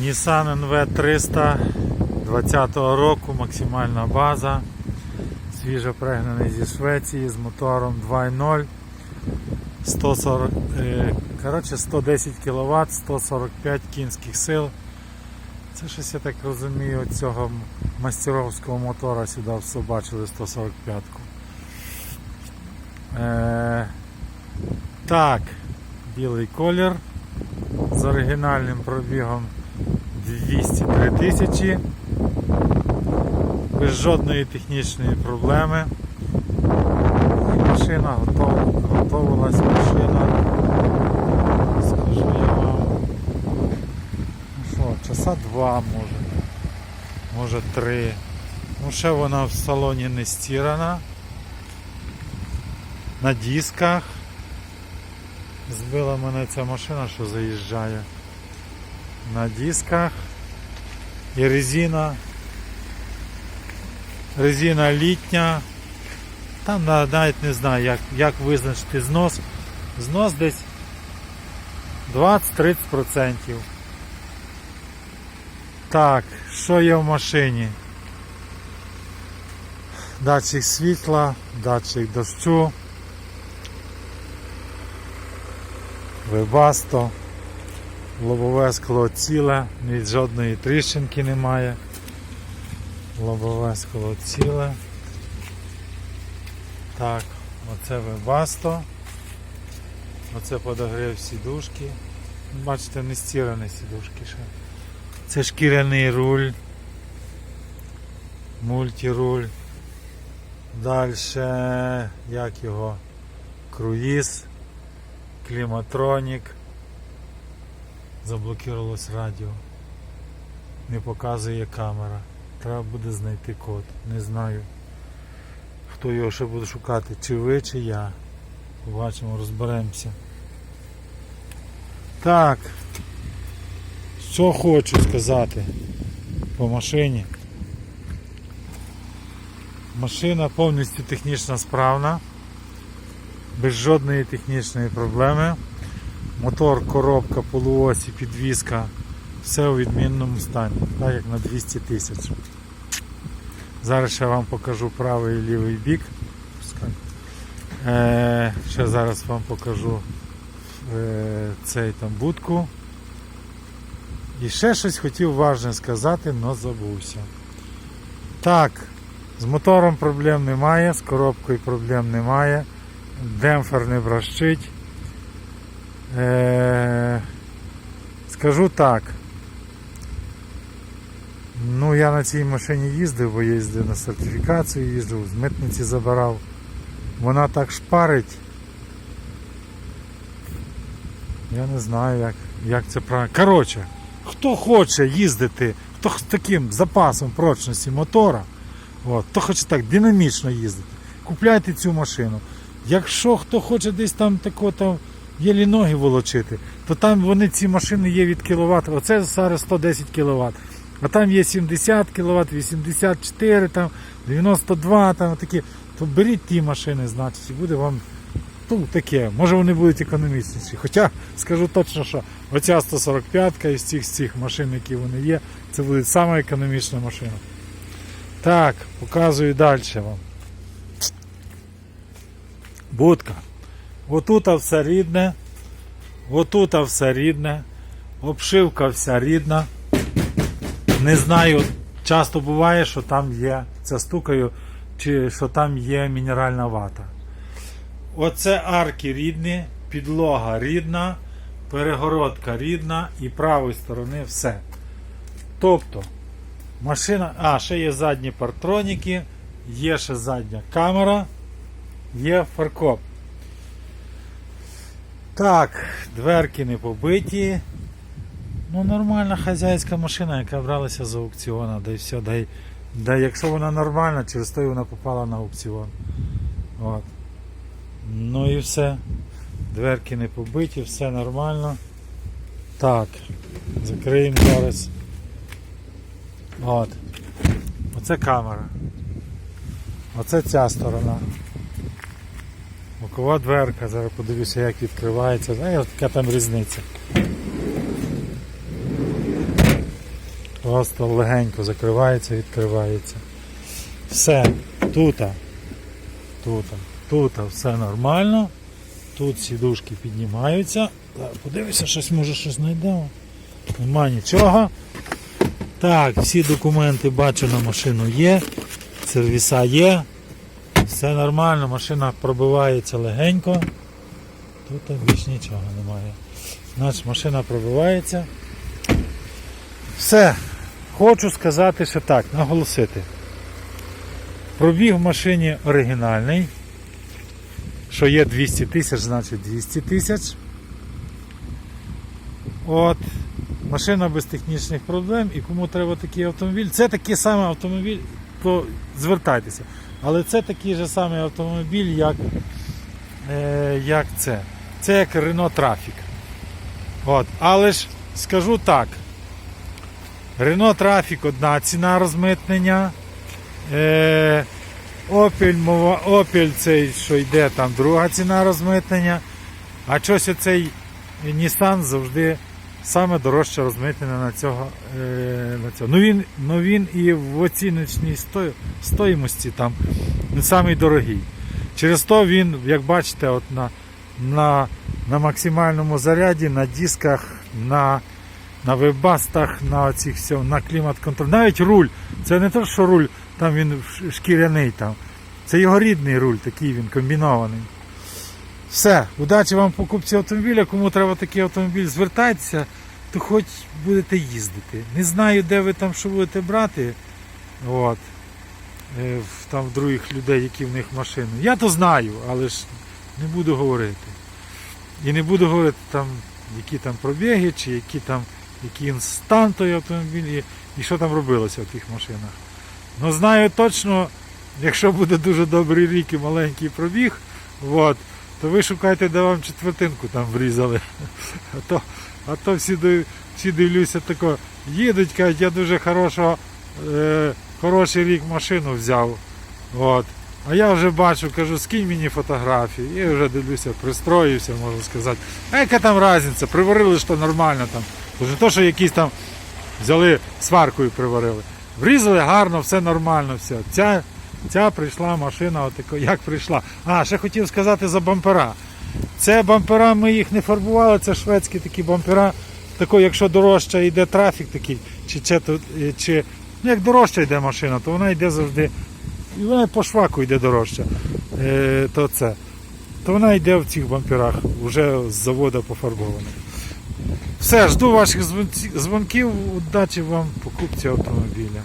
Nissan NV300 20 року, максимальна база. Свіжо пригнаний зі Швеції з мотором 2.0. 140, е, коротше 110 кВт, 145 кінських сил. Це щось я так розумію, цього мастеровського мотора сюди все бачили 145-ку. Е, так, білий колір з оригінальним пробігом 203 тисячі. Без жодної технічної проблеми. Машина готова, готовилась машина. Скажу я вам. Ну що, часа два може. Може три. Ну ще вона в салоні не стирана. На дисках. Збила мене ця машина, що заїжджає. На дисках. І резина. Резина літня. Там навіть не знаю, як, як визначити знос. Знос десь 20-30%. Так, що є в машині? Датчик світла, датчик дощу. Вебасто. Лобове скло ціле, ні жодної тріщинки немає. Лобове скло ціле. Так, оце вебасто. Оце подогрів сідушки. Бачите, не стирані сідушки ще. Це шкіряний руль. Мультируль. Далі, як його? Круїз, кліматронік. Заблокувалось радіо. Не показує камера. Треба буде знайти код. Не знаю. Хто його ще буде шукати, чи ви, чи я. Побачимо, розберемося. Так. Що хочу сказати по машині. Машина повністю технічно справна, без жодної технічної проблеми. Мотор, коробка, полуосі, підвізка, все у відмінному стані, так як на 200 тисяч. Зараз ще вам покажу правий і лівий бік. Е, ще зараз вам покажу е, цей там будку. І ще щось хотів важне сказати, але забувся. Так, з мотором проблем немає, з коробкою проблем немає, демпфер не бращить. Е, скажу так. Ну, я на цій машині їздив, бо їздив на сертифікацію, їздив, з митниці забирав. Вона так шпарить. Я не знаю, як, як це правильно. Коротше, хто хоче їздити, хто з таким запасом прочності мотора, от, хто хоче так динамічно їздити, купляйте цю машину. Якщо хто хоче десь там тако там єлі ноги волочити, то там вони ці машини є від кіловат. Оце зараз 110 кВт. А там є 70 кВт, 84, там, 92, там такі. То беріть ті машини, значить, і буде вам ну, таке. Може вони будуть економічніші. Хоча скажу точно, що оця 145-ка із цих, з цих машин, які вони є, це буде сама економічна машина. Так, показую далі вам. Будка. Отут все рідне. Отут все рідне. Обшивка вся рідна. Не знаю, часто буває, що там є, це стукаю, чи що там є мінеральна вата. Оце арки рідні, підлога рідна, перегородка рідна і правої сторони все. Тобто, машина. А, ще є задні партроніки, є ще задня камера, є фаркоп. Так, дверки не побиті. Ну, нормальна хазяйська машина, яка бралася з аукціону, да і все. Да, й- да якщо вона нормальна, через то вона попала на аукціон. От. Ну і все. Дверки не побиті, все нормально. Так, закриємо зараз. От. Оце камера. Оце ця сторона. Бокова дверка, зараз подивлюся, як відкривається. Знаєш, яка там різниця. Просто легенько закривається, відкривається. Все, тута, тута, тута, все нормально. Тут сідушки піднімаються. Подивися, щось може щось знайдемо. Нема нічого. Так, всі документи бачу на машину є. Сервіса є. Все нормально, машина пробивається легенько. Тут більш нічого немає. Значить, машина пробивається. Все. Хочу сказати, що так, наголосити. Пробіг в машині оригінальний. Що є 200 тисяч, значить 200 тисяч. От. Машина без технічних проблем і кому треба такий автомобіль. Це такий самий автомобіль, то звертайтеся. Але це такий же самий автомобіль, як, е, як це. Це як Renault Trafic. От. Але ж скажу так. Renault Trafic одна ціна розмитнення. Е, Opel, мова, Opel цей, що йде, там друга ціна розмитнення. А щось оцей Nissan завжди саме дорожче розмитнення на цього. Е, на цього. Ну, він, ну він і в оціночній стоїмості там не самий дорогий. Через то він, як бачите, от на, на, на максимальному заряді, на дисках, на, на вебастах, на оцих всьо, на клімат-контроль. Навіть руль. Це не те, що руль, там він шкіряний там. Це його рідний руль, такий він комбінований. Все, удачі вам покупці автомобіля. Кому треба такий автомобіль, звертайтеся, то хоч будете їздити. Не знаю, де ви там що будете брати. От. Е, Там в других людей, які в них машини. Я то знаю, але ж не буду говорити. І не буду говорити там, які там пробіги, чи які там, який стан той автомобіль, і, і що там робилося в тих машинах. Ну знаю точно, якщо буде дуже добрий рік і маленький пробіг, от, то ви шукайте, де вам четвертинку там врізали. А то, а то всі, всі дивлюся тако, їдуть, кажуть, я дуже хорошого, е, хороший рік машину взяв. От. А я вже бачу, кажу, скинь мені фотографії. І вже дивлюся, пристроївся, можна сказати. А яка там різниця? Приварили то нормально там. Тож не то, що якісь там взяли сваркою приварили. Врізали гарно, все нормально, все. Ця, ця прийшла машина, отако, як прийшла. А, ще хотів сказати за бампера. Це бампера, ми їх не фарбували, це шведські такі бампера. Тако, якщо дорожче йде трафік такий, чи, чи, е, чи ну, як дорожча йде машина, то вона йде завжди. І вона по шваку йде дорожче. Е, то це. То вона йде в цих бамперах, вже з заводу пофарбована. Все, жду ваших дзвонків. Удачі вам покупці автомобіля.